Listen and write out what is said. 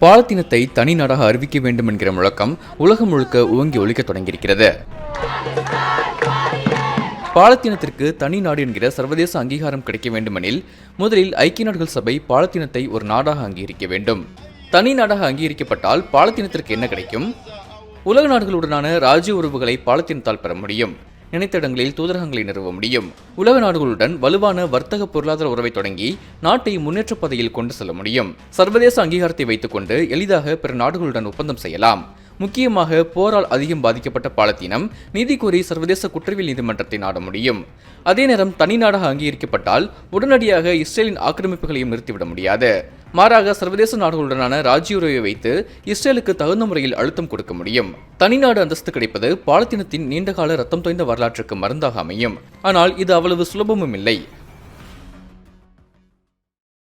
பாலத்தீனத்தை தனி நாடாக அறிவிக்க வேண்டும் என்கிற முழக்கம் உலகம் முழுக்க உவங்கி ஒழிக்க தொடங்கியிருக்கிறது. பாலத்தீனத்திற்கு தனி நாடு என்கிற சர்வதேச அங்கீகாரம் கிடைக்க வேண்டுமெனில் முதலில் ஐக்கிய நாடுகள் சபை பாலத்தீனத்தை ஒரு நாடாக அங்கீகரிக்க வேண்டும். தனி நாடாக அங்கீகரிக்கப்பட்டால் பாலத்தீனத்திற்கு என்ன கிடைக்கும்? உலக நாடுகளுடனான ராஜ்ய உறவுகளை பாலத்தீனத்தால் பெற முடியும். நினைத்த இடங்களில் தூதரகங்களை நிறுவ முடியும். உலக நாடுகளுடன் வலுவான வர்த்தக பொருளாதார உறவை தொடங்கி நாட்டை முன்னேற்ற பாதையில் கொண்டு செல்ல முடியும். சர்வதேச அங்கீகாரத்தை வைத்துக்கொண்டு எளிதாக பிற நாடுகளுடன் ஒப்பந்தம் செய்யலாம். முக்கியமாக போரால் அதிகம் பாதிக்கப்பட்ட பாலத்தீனம் நீதி கோரி சர்வதேச குற்றவியல் நீதிமன்றத்தை நாட முடியும். அதே நேரம் தனி நாடாக அங்கீகரிக்கப்பட்டால் உடனடியாக இஸ்ரேலின் ஆக்கிரமிப்புகளையும் நிறுத்திவிட முடியாது. மாறாக சர்வதேச நாடுகளுடனான ராஜ்யுறவை வைத்து இஸ்ரேலுக்கு தகுந்த முறையில் அழுத்தம் கொடுக்க முடியும். தனிநாடு அந்தஸ்து கிடைப்பது பாலத்தினத்தின் நீண்டகால ரத்தம் தோய்ந்த வரலாற்றுக்கு மருந்தாக அமையும். ஆனால் இது அவ்வளவு சுலபமும் இல்லை.